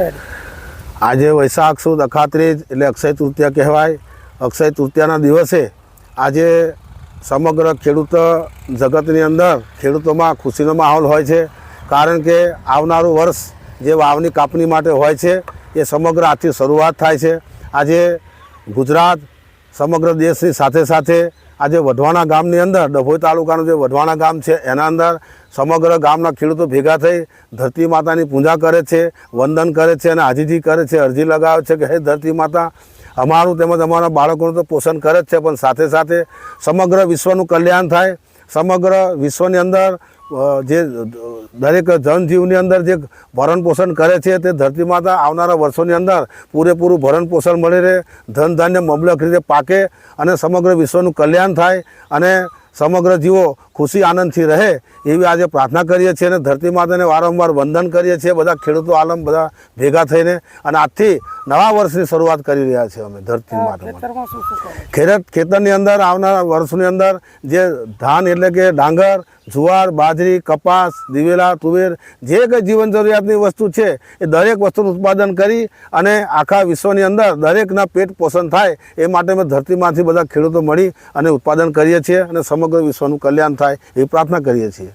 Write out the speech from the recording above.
આજે વૈશાખ સુદ અખાત્રીજ એટલે અક્ષય તૃતીયા કહેવાય. અક્ષય તૃતીયાના દિવસે આજે સમગ્ર ખેડૂત જગતની અંદર ખેડૂતોમાં ખુશીનો માહોલ હોય છે. કારણ કે આવનારું વર્ષ જે વાવની કાપણી માટે હોય છે, એ સમગ્ર આજથી શરૂઆત થાય છે. આજે ગુજરાત સમગ્ર દેશની સાથે સાથે આજે વઢવાણા ગામની અંદર, ડભોઈ તાલુકાનું જે વઢવાણા ગામ છે, એના અંદર સમગ્ર ગામના ખેડૂતો ભેગા થઈ ધરતી માતાની પૂજા કરે છે, વંદન કરે છે અને હાજીજી કરે છે, અરજી લગાવે છે કે હે ધરતી માતા, અમારું તેમજ અમારા બાળકોનું તો પોષણ કરે જ છે, પણ સાથે સાથે સમગ્ર વિશ્વનું કલ્યાણ થાય, સમગ્ર વિશ્વની અંદર જે દરેક જનજીવની અંદર જે ભરણ પોષણ કરે છે તે ધરતી માતા આવનારા વર્ષોની અંદર પૂરેપૂરું ભરણ પોષણ મળી રહે, ધન ધાન્ય મબલક રીતે પાકે અને સમગ્ર વિશ્વનું કલ્યાણ થાય અને સમગ્ર જીવો ખુશી આનંદથી રહે એવી આજે પ્રાર્થના કરીએ છીએ અને ધરતી માતાને વારંવાર વંદન કરીએ છીએ. બધા ખેડૂતો આલમ બધા ભેગા થઈને અને આજથી નવા વર્ષની શરૂઆત કરી રહ્યા છીએ અમે ધરતી માટે ખેતર ખેતરની અંદર આવનારા વર્ષની અંદર જે ધાન એટલે કે ડાંગર જુવાર બાજરી કપાસ દિવેલા તુવેર જે કંઈ જીવન જરૂરિયાતની વસ્તુ છે એ દરેક વસ્તુનું ઉત્પાદન કરી અને આખા વિશ્વની અંદર દરેકના પેટ પોષણ થાય એ માટે અમે ધરતીમાંથી બધા ખેડૂતો મળી અને ઉત્પાદન કરીએ છીએ અને સમગ્ર વિશ્વનું કલ્યાણ થાય એ પ્રાર્થના કરીએ છીએ.